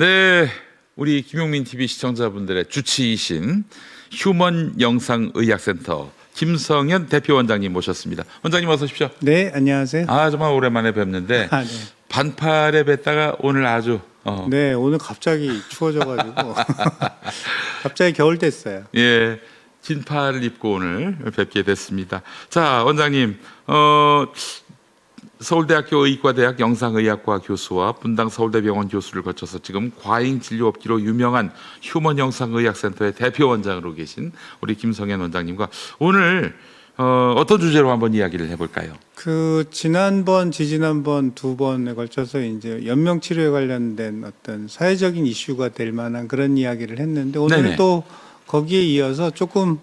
네, 우리 김용민 TV 시청자분들의 주치이신 휴먼 영상 의학센터 김성현 대표 원장님 모셨습니다. 원장님 어서 오십시오. 네, 안녕하세요. 아 정말 오랜만에 뵙는데 아, 네. 반팔에 뵀다가 오늘 아주 어, 네, 오늘 갑자기 추워져가지고 갑자기 겨울 됐어요. 예 진팔을 입고 오늘 뵙게 됐습니다. 자 원장님 어, 서울대학교 의과대학 영상의학과 교수와 분당 서울대병원 교수를 거쳐서 지금 과잉 진료업기로 유명한 휴먼 영상의학센터의 대표 원장으로 계신 우리 김성현 원장님과 오늘 어, 어떤 주제로 한번 이야기를 해볼까요? 그 지난번, 지지난번 두 번에 걸쳐서 이제 연명 치료에 관련된 어떤 사회적인 이슈가 될 만한 그런 이야기를 했는데 네네. 또 거기에 이어서 조금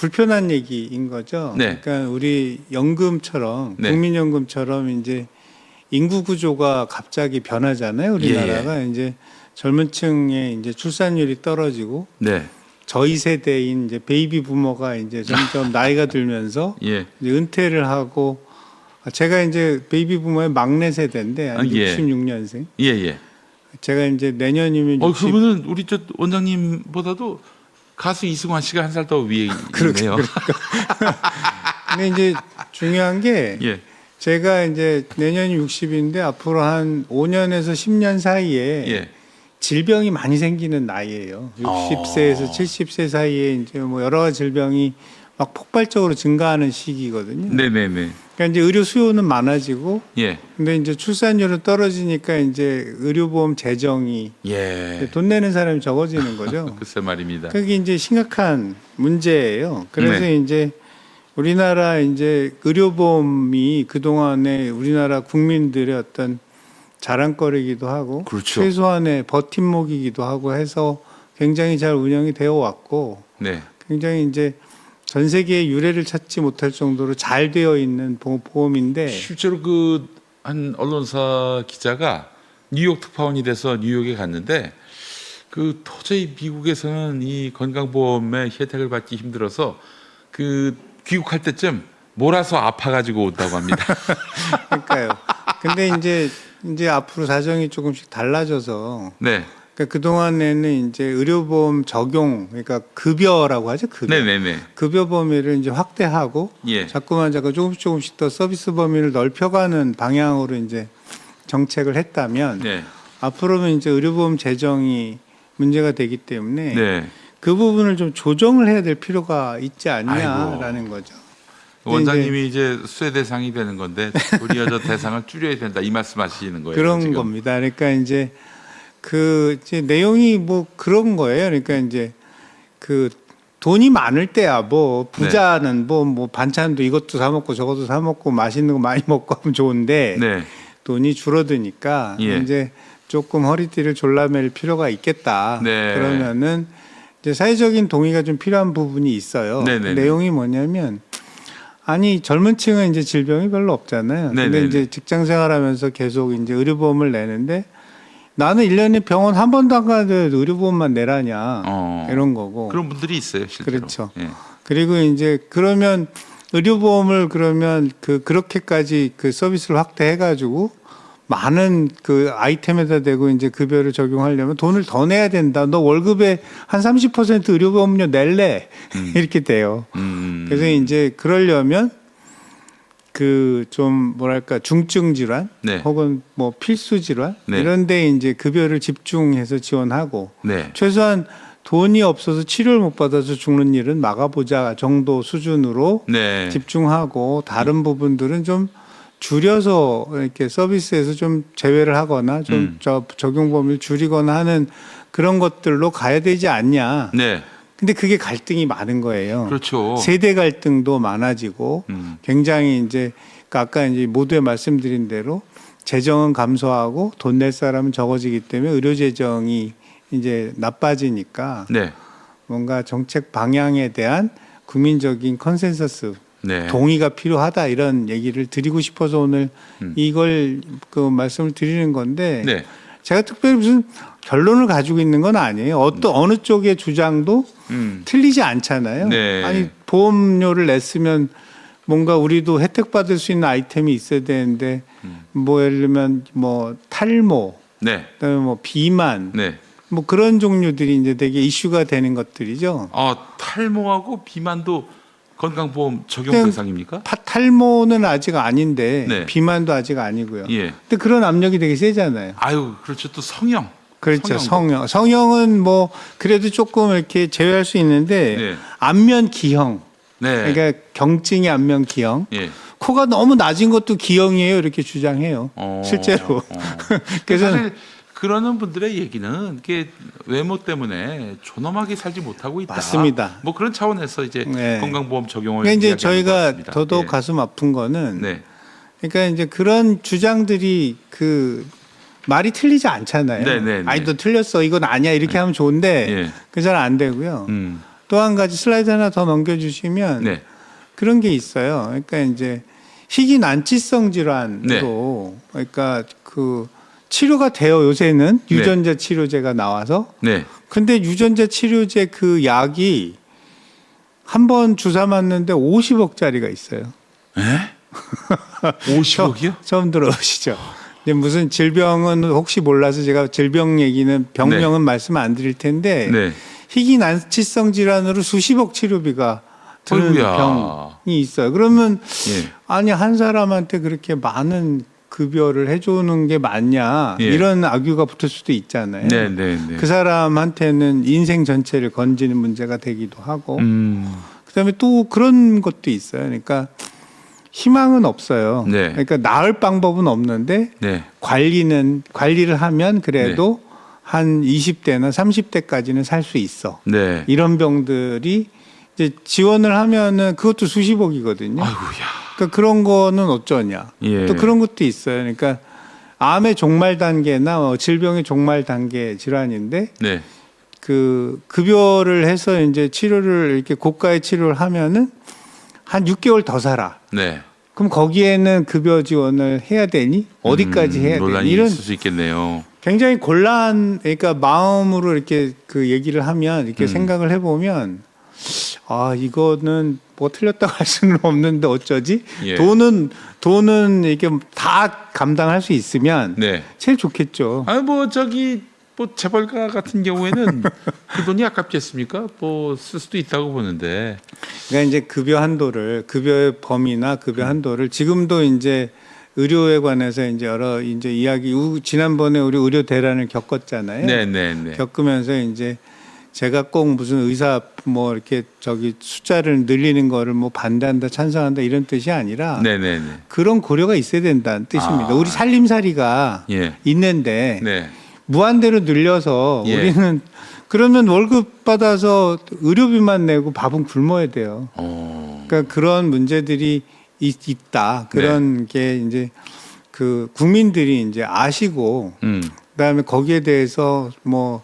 불편한 얘기인 거죠. 네. 그러니까 우리 연금처럼 네. 국민연금처럼 이제 인구 구조가 갑자기 변하잖아요. 우리나라가 예, 이제 젊은 층의 이제 출산율이 떨어지고 네, 저희 세대인 이제 베이비 부모가 이제 점점 나이가 들면서 예, 이제 은퇴를 하고 아, 제가 이제 베이비 부모의 막내 세대인데 아, 한 예. 66년생. 예, 예. 제가 이제 내년이면 어, 60 그러면은 우리 저 원장님보다도 가수 이승환 씨가 한 살 더 위에 있네요. 근데 이제 중요한 게 예, 제가 이제 내년이 60인데 앞으로 한 5년에서 10년 사이에 예, 질병이 많이 생기는 나이예요. 60세에서 어. 70세 사이에 이제 뭐 여러 가지 질병이 막 폭발적으로 증가하는 시기거든요. 네, 네, 네. 그러니까 이제 의료 수요는 많아지고 예, 근데 이제 출산율은 떨어지니까 이제 의료보험 재정이 예. 돈 내는 사람이 적어지는 거죠. 글쎄 말입니다. 그게 이제 심각한 문제예요. 그래서 네. 이제 우리나라 이제 의료보험이 그동안에 우리나라 국민들의 어떤 자랑거리기도 하고 그렇죠. 최소한의 버팀목이기도 하고 해서 굉장히 잘 운영이 되어 왔고 네, 굉장히 이제 전 세계의 유례를 찾지 못할 정도로 잘 되어 있는 보- 보험인데 실제로 그 한 언론사 기자가 뉴욕 특파원이 돼서 뉴욕에 갔는데 그 도저히 미국에서는 이 건강보험의 혜택을 받기 힘들어서 그 귀국할 때쯤 몰아서 아파가지고 온다고 합니다. 그러니까요. 근데 이제 이제 앞으로 사정이 조금씩 달라져서 네, 그러니까 그 동안에는 이제 의료보험 적용 그러니까 급여라고 하죠 급여 네, 네, 네. 급여 범위를 이제 확대하고 예, 자꾸만 자꾸 조금씩 조금씩 더 서비스 범위를 넓혀가는 방향으로 이제 정책을 했다면 네, 앞으로는 이제 의료보험 재정이 문제가 되기 때문에 네. 그 부분을 좀 조정을 해야 될 필요가 있지 않냐라는 거죠. 근데 원장님이 이제 수혜 대상이 되는 건데 우리가 저 대상을 줄여야 된다 이 말씀하시는 거예요. 그런 지금. 겁니다. 그러니까 이제 그 이제 내용이 뭐 그런 거예요. 그러니까 이제 그 돈이 많을 때야 뭐 부자는 뭐뭐 반찬도 이것도 사 먹고 저것도 사 먹고 맛있는 거 많이 먹고 하면 좋은데 네, 돈이 줄어드니까 예. 이제 조금 허리띠를 졸라맬 필요가 있겠다. 네. 그러면은 이제 사회적인 동의가 좀 필요한 부분이 있어요. 네네네. 내용이 뭐냐면 아니 젊은 층은 이제 질병이 별로 없잖아요. 근데 네네네. 이제 직장 생활하면서 계속 이제 의료보험을 내는데 나는 일년에 병원 한 번도 안 가는데 의료보험만 내라냐 어. 이런 거고. 그런 분들이 있어요, 실제로. 그렇죠. 예. 그리고 이제 그러면 의료보험을 그러면 그 그렇게까지 그 서비스를 확대해 가지고 많은 그 아이템에다 대고 이제 급여를 적용하려면 돈을 더 내야 된다. 너 월급의 한 30% 의료보험료 낼래. 이렇게 돼요. 음, 그래서 이제 그러려면 그 좀 뭐랄까 중증 질환 네. 혹은 뭐 필수 질환 네. 이런 데 이제 급여를 집중해서 지원하고 네, 최소한 돈이 없어서 치료를 못 받아서 죽는 일은 막아보자 정도 수준으로 네, 집중하고 다른 부분들은 좀 줄여서 이렇게 서비스에서 좀 제외를 하거나 좀 음. 저 적용 범위를 줄이거나 하는 그런 것들로 가야 되지 않냐. 네, 근데 그게 갈등이 많은 거예요. 그렇죠. 세대 갈등도 많아지고 음, 굉장히 이제 그러니까 아까 이제 모두에 말씀드린 대로 재정은 감소하고 돈 낼 사람은 적어지기 때문에 의료 재정이 이제 나빠지니까 네, 뭔가 정책 방향에 대한 국민적인 컨센서스 네, 동의가 필요하다 이런 얘기를 드리고 싶어서 오늘 음. 이걸 그 말씀을 드리는 건데 네, 제가 특별히 무슨 결론을 가지고 있는 건 아니에요. 어떤 어느 쪽의 주장도 음, 틀리지 않잖아요. 네. 아니 보험료를 냈으면 뭔가 우리도 혜택 받을 수 있는 아이템이 있어야 되는데 음. 뭐 예를 들면 뭐 탈모 네. 그다음에 뭐 비만, 네. 뭐 그런 종류들이 이제 되게 이슈가 되는 것들이죠. 아, 탈모하고 비만도 건강보험 적용 그냥 대상입니까? 파- 탈모는 아직 아닌데 네. 비만도 아직 아니고요. 예. 근데 그런 압력이 되게 세잖아요. 아유, 그렇죠. 또 성형. 그렇죠. 성형. 성형은 뭐 그래도 조금 이렇게 제외할 수 있는데 네. 안면 기형. 네. 그러니까 경증의 안면 기형. 예. 코가 너무 낮은 것도 기형이에요. 이렇게 주장해요. 어, 실제로. 어. 그래서 사실 그러는 분들의 얘기는 이게 외모 때문에 존엄하게 살지 못하고 있다. 맞습니다. 뭐 그런 차원에서 이제 네. 건강보험 적용을 그러니까 이제 저희가. 더더욱 예. 가슴 아픈 거는 네. 그러니까 이제 그런 주장들이 그 말이 틀리지 않잖아요. 네, 네, 네. 아니 너 틀렸어. 이건 아니야. 이렇게 하면 좋은데 예. 그잘 안 되고요. 음. 또한 가지 슬라이드 하나 더 넘겨주시면 네. 그런 게 있어요. 그러니까 이제 희귀 난치성 질환으로 네. 그러니까 그 치료가 돼요. 요새는 네. 유전자 치료제가 나와서 네. 근데 유전자 치료제 그 약이 한 번 주사 맞는데 50억짜리가 있어요. 에? 50억이요? 처음 들어보시죠? 이제 무슨 질병은 혹시 몰라서 제가 질병 얘기는 병명은 말씀 안 드릴 텐데 네. 희귀 난치성 질환으로 수십억 치료비가 드는 어이구야. 병이 있어요. 그러면 예. 아니 한 사람한테 그렇게 많은 급여를 해주는 게 맞냐 예. 이런 악유가 붙을 수도 있잖아요. 네, 네, 네. 그 사람한테는 인생 전체를 건지는 문제가 되기도 하고 음. 그다음에 또 그런 것도 있어요. 그러니까 희망은 없어요. 네. 그러니까 나을 방법은 없는데 네. 관리는 관리를 하면 그래도 한 20대나 30대까지는 살 수 있어. 네. 이런 병들이 이제 지원을 하면은 그것도 수십억이거든요. 아이고야. 그러니까 그런 거는 어쩌냐. 예. 또 그런 것도 있어요. 그러니까 암의 종말 단계나 뭐 질병의 종말 단계 질환인데 네. 그 급여를 해서 이제 치료를 이렇게 고가의 치료를 하면은 한 6개월 더 살아. 네. 그럼 거기에는 급여 지원을 해야 되니? 어디까지 음, 해야 되니? 논란이 이런 있을 수 있겠네요. 굉장히 곤란, 그러니까 마음으로 이렇게 그 얘기를 하면 이렇게 음. 생각을 해보면 아 이거는 뭐 틀렸다고 할 수는 없는데 어쩌지? 예. 돈은 돈은 이게 다 감당할 수 있으면 네. 제일 좋겠죠. 아니 뭐 저기 뭐 재벌가 같은 경우에는 그 돈이 아깝겠습니까? 뭐 쓸 수도 있다고 보는데. 그러니까 이제 급여 한도를 급여의 범위나 급여 한도를 지금도 이제 의료에 관해서 이제 여러 이제 이야기 우- 지난번에 우리 의료 대란을 겪었잖아요. 네, 네, 네. 겪으면서 이제 제가 꼭 무슨 의사 뭐 이렇게 저기 숫자를 늘리는 거를 뭐 반대한다 찬성한다 이런 뜻이 아니라 네, 네, 네. 그런 고려가 있어야 된다는 뜻입니다. 아. 우리 살림살이가 예. 있는데 네. 무한대로 늘려서 예. 우리는 그러면 월급 받아서 의료비만 내고 밥은 굶어야 돼요. 어. 그러니까 그런 문제들이 있, 있다. 네. 그런 게 이제 그 국민들이 이제 아시고 음. 그다음에 거기에 대해서 뭐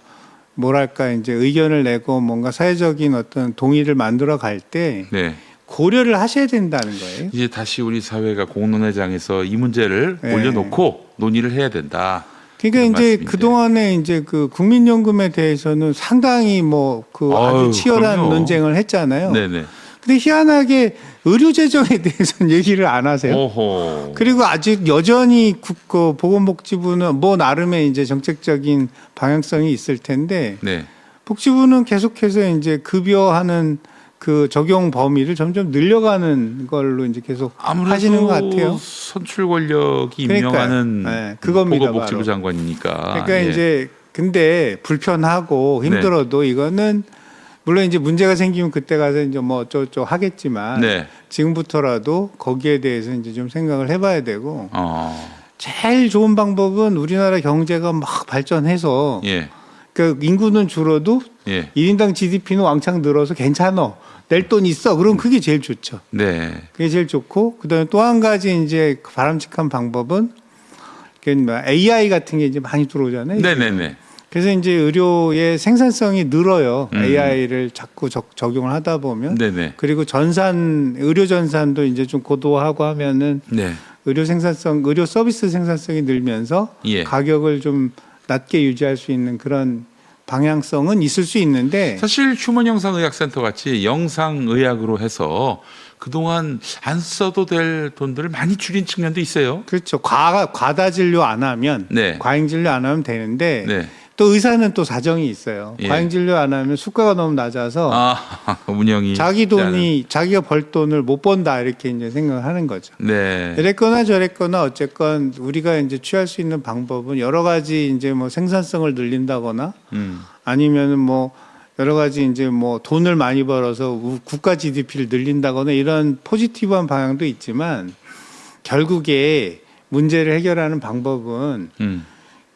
뭐랄까 이제 의견을 내고 뭔가 사회적인 어떤 동의를 만들어 갈때 네. 고려를 하셔야 된다는 거예요. 이제 다시 우리 사회가 공론회장에서 이 문제를 네. 올려놓고 논의를 해야 된다. 그러니까 이제 말씀이세요. 그 동안에 이제 그 국민연금에 대해서는 상당히 뭐 그 아주 치열한 그럼요. 논쟁을 했잖아요. 네, 네. 근데 희한하게 의료 재정에 대해서는 얘기를 안 하세요. 오호. 그리고 아직 여전히 국, 그 보건복지부는 뭐 나름의 이제 정책적인 방향성이 있을 텐데 네. 복지부는 계속해서 이제 급여하는 그 적용 범위를 점점 늘려가는 걸로 이제 계속 하시는 것 같아요. 선출 권력이. 임명하는 네, 그겁니다, 보건복지부. 장관이니까. 그러니까 예. 이제 근데 불편하고 힘들어도 이거는 물론 이제 문제가 생기면 그때 가서 이제 뭐 어쩌고 하겠지만 네. 지금부터라도 거기에 대해서 이제 좀 생각을 해봐야 되고 어. 제일 좋은 방법은 우리나라 경제가 막 발전해서 예. 그 인구는 줄어도 예. 1인당 GDP는 왕창 늘어서 괜찮아. 낼돈 있어. 그럼 그게 제일 좋죠. 네. 그게 제일 좋고 그다음에 또 한 가지 이제 바람직한 방법은 그뭐 AI 같은 게 이제 많이 들어오잖아요. 네, 네, 네. 그래서 이제 의료의 생산성이 늘어요. 음. AI를 자꾸 적, 적용을 하다 보면 네, 네. 그리고 전산 의료 전산도 이제 좀 고도화하고 하면은 네. 의료 생산성, 의료 서비스 생산성이 늘면서 예. 가격을 좀 낮게 유지할 수 있는 그런 방향성은 있을 수 있는데 사실 휴먼 영상 의학 센터 같이 영상 의학으로 해서 그동안 안 써도 될 돈들을 많이 줄인 측면도 있어요. 그렇죠. 과 과다 진료 안 하면 네. 과잉 진료 안 하면 되는데 네. 또 의사는 또 사정이 있어요. 예. 과잉 진료 안 하면 수가가 너무 낮아서 아, 운영이 자기. 돈이 자기가 벌 돈을 못 번다 이렇게 이제 생각하는 거죠. 네. 이랬거나 저랬거나 어쨌건 우리가 이제 취할 수 있는 방법은 여러 가지 이제 뭐 생산성을 늘린다거나 음. 아니면은 뭐 여러 가지 이제 뭐 돈을 많이 벌어서 우- 국가 GDP를 늘린다거나 이런 포지티브한 방향도 있지만 결국에 문제를 해결하는 방법은 음.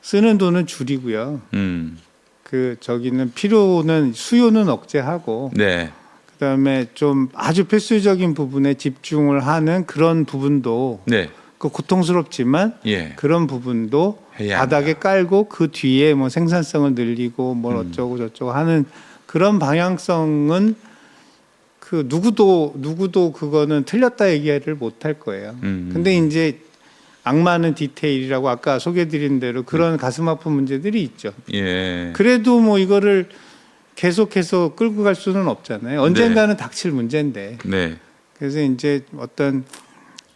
쓰는 돈은 줄이고요. 음. 그 저기는 필요는 수요는 억제하고 네. 그다음에 좀 아주 필수적인 부분에 집중을 하는 그런 부분도 네. 그 고통스럽지만 예. 그런 부분도 바닥에 깔고 그 뒤에 뭐 생산성을 늘리고 뭘 음. 어쩌고 저쩌고 하는 그런 방향성은 그 누구도 누구도 그거는 틀렸다 얘기를 못 할 거예요. 음. 근데 이제 악마는 디테일이라고 아까 소개드린 대로 음. 그런 가슴 아픈 문제들이 있죠. 예. 그래도 뭐 이거를 계속해서 끌고 갈 수는 없잖아요. 언젠가는 닥칠 문제인데. 네. 그래서 이제 어떤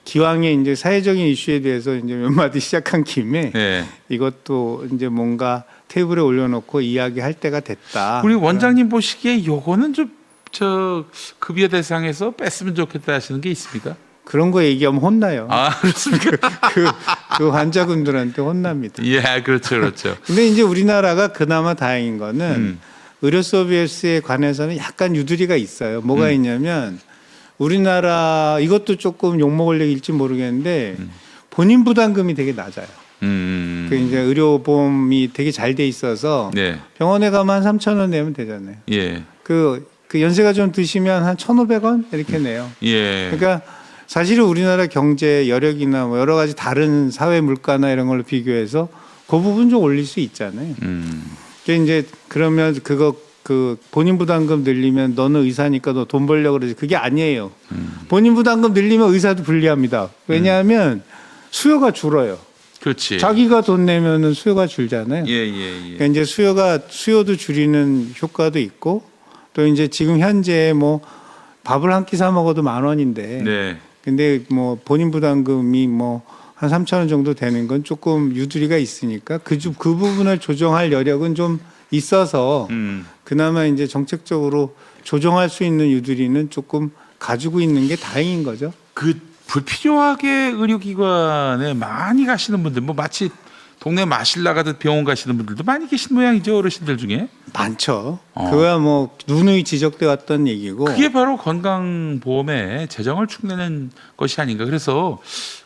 기왕에 이제 사회적인 이슈에 대해서 이제 몇 마디 시작한 김에 예. 이것도 이제 뭔가 테이블에 올려놓고 이야기할 때가 됐다. 우리 원장님 보시기에 요거는 좀 저 급여 대상에서 뺐으면 좋겠다 하시는 게 있습니까? 그런 거 얘기하면 혼나요. 아, 그렇습니까? 그, 그 환자분들한테 혼납니다. 예, 그렇죠. 그렇죠. 근데 이제 우리나라가 그나마 다행인 거는 음. 의료 서비스에 관해서는 약간 유두리가 있어요. 뭐가 음. 있냐면 우리나라 이것도 조금 욕먹을 얘기일지 모르겠는데 음. 본인 부담금이 되게 낮아요. 음. 그 이제 의료보험이 되게 잘 돼 있어서 네. 병원에 가면 한 3천 원 내면 되잖아요. 예. 그, 그 연세가 좀 드시면 한 1,500원 이렇게 내요. 예. 그러니까 사실은 우리나라 경제 여력이나 뭐 여러 가지 다른 사회 물가나 이런 걸로 비교해서 그 부분 좀 올릴 수 있잖아요. 음. 그 이제 그러면 그거 그 본인 부담금 늘리면 너는 의사니까 너 돈 벌려고 그러지 그게 아니에요. 음. 본인 부담금 늘리면 의사도 불리합니다. 왜냐하면 수요가 줄어요. 그렇지. 자기가 돈 내면은 수요가 줄잖아요. 예, 예, 예. 그러니까 이제 수요가 수요도 줄이는 효과도 있고 또 이제 지금 현재 뭐 밥을 한 끼 사 먹어도 만 원인데 네. 근데 뭐 본인 부담금이 뭐 한 3천 원 정도 되는 건 조금 유두리가 있으니까 그, 주- 그 부분을 조정할 여력은 좀 있어서 음. 그나마 이제 정책적으로 조정할 수 있는 유두리는 조금 가지고 있는 게 다행인 거죠. 그 불필요하게 의료기관에 많이 가시는 분들, 뭐 마치 동네 마실 나가듯 병원 가시는 분들도 많이 계신 모양이죠 어르신들 중에. 많죠. 어. 그거야 뭐 누누이 지적돼 왔던 얘기고. 그게 바로 건강보험의 재정을 축내는 것이 아닌가. 그래서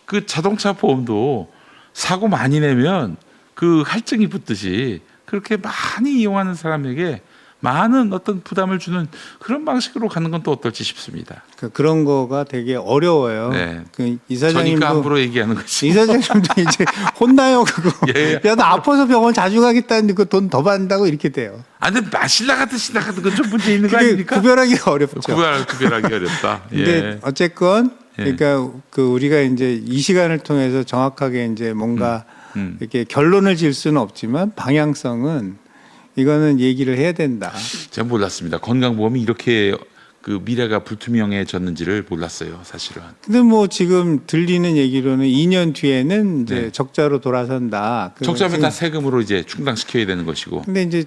그 자동차 보험도 사고 많이 내면 그 할증이 붙듯이 그렇게 많이 이용하는 사람에게 많은 어떤 부담을 주는 그런 방식으로 가는 건 또 어떨지 싶습니다. 그 그런 거가 되게 어려워요. 네. 그 이사장님도 함부로 얘기하는 거지. 이사장님도 이제 혼나요 그거. 예. 야나 아파서 병원 자주 가겠다는데 그 돈 더 받는다고 이렇게 돼요. 아, 근데 마실 나가듯이 나가듯 그건 좀 문제 있는 거 아닙니까? 구별하기가 어렵죠. 구별, 구별하기 어렵다. 근데 예. 어쨌건 예. 그러니까 그 우리가 이제 이 시간을 통해서 정확하게 이제 뭔가 음. 이렇게 결론을 지을 수는 없지만 방향성은 이거는 얘기를 해야 된다. 제가 몰랐습니다. 건강보험이 이렇게 그 미래가 불투명해졌는지를 몰랐어요, 사실은. 근데 뭐 지금 들리는 얘기로는 2년 뒤에는 이제 네. 적자로 돌아선다. 그 적자면 다 세금으로 이제 충당시켜야 되는 것이고. 근데 이제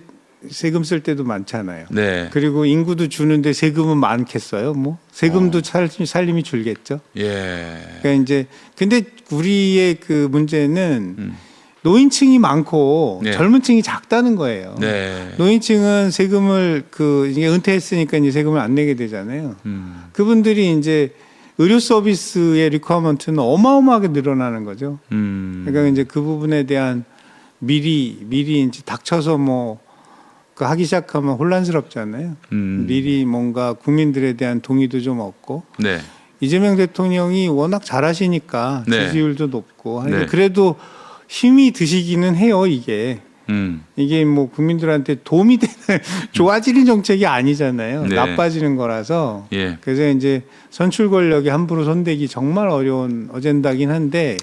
세금 쓸 때도 많잖아요. 네. 그리고 인구도 주는데 세금은 많겠어요. 뭐 세금도 어. 살, 살림이 줄겠죠. 예. 그러니까 이제 근데 우리의 그 문제는 음. 노인층이 많고 네. 젊은층이 작다는 거예요. 네. 노인층은 세금을 그 이게 은퇴했으니까 이제 세금을 안 내게 되잖아요. 음. 그분들이 이제 의료 서비스의 리퀘어먼트는 어마어마하게 늘어나는 거죠. 음. 그러니까 이제 그 부분에 대한 미리 미리 이제 닥쳐서 뭐그 하기 시작하면 혼란스럽잖아요. 음. 미리 뭔가 국민들에 대한 동의도 좀 얻고 네. 이재명 대통령이 워낙 잘하시니까 네. 지지율도 높고 네. 그래도 힘이 드시기는 해요 이게 음. 이게 뭐 국민들한테 도움이 되는 좋아지는 정책이 아니잖아요 네. 나빠지는 거라서 예. 그래서 이제 선출 권력이 함부로 손대기 정말 어려운 어젠다긴 한데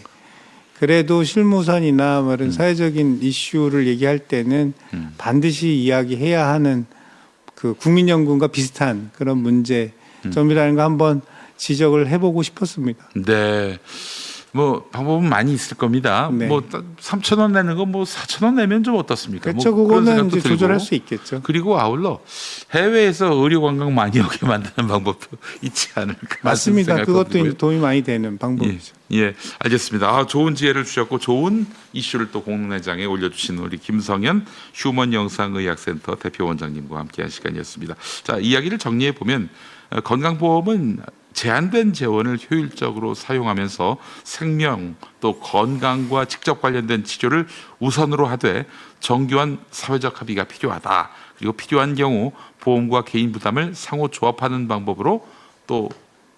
그래도 실무선이나 뭐 이런 사회적인 이슈를 얘기할 때는 음. 반드시 이야기해야 하는 그 국민연금과 비슷한 그런 문제 점이라는 거 한번 지적을 해보고 싶었습니다. 네. 뭐 방법은 많이 있을 겁니다. 네. 뭐 3천 원 내는 거 뭐 4천 원 내면 좀 어떻습니까? 그렇죠. 뭐 그거는 이제 들고. 조절할 수 있겠죠. 그리고 아울러 해외에서 의료 관광 많이 오게 만드는 방법도 있지 않을까 맞습니다. 그것도 도움이 많이 되는 예, 방법이죠. 예, 알겠습니다. 아, 좋은 지혜를 주셨고 좋은 이슈를 또 공론회장에 올려주신 우리 김성현 휴먼 영상의학센터 대표 원장님과 함께한 시간이었습니다. 자, 이야기를 정리해 보면 어, 건강보험은 제한된 재원을 효율적으로 사용하면서 생명 또 건강과 직접 관련된 치료를 우선으로 하되 정교한 사회적 합의가 필요하다. 그리고 필요한 경우 보험과 개인 부담을 상호 조합하는 방법으로 또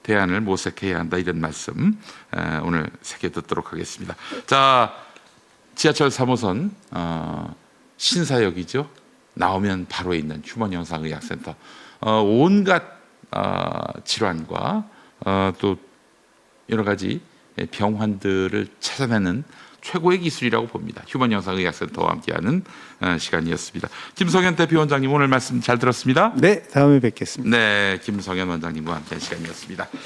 대안을 모색해야 한다 이런 말씀 에, 오늘 새겨 듣도록 하겠습니다. 자 지하철 3호선 어, 신사역이죠. 나오면 바로 있는 휴먼 영상의학센터 어, 온갖 어, 질환과 어, 또 여러 가지 병환들을 찾아내는 최고의 기술이라고 봅니다. 휴먼 영상 의학센터와 함께하는 어, 시간이었습니다. 김성현 대표 원장님 오늘 말씀 잘 들었습니다. 네, 다음에 뵙겠습니다. 네, 김성현 원장님과 함께한 시간이었습니다.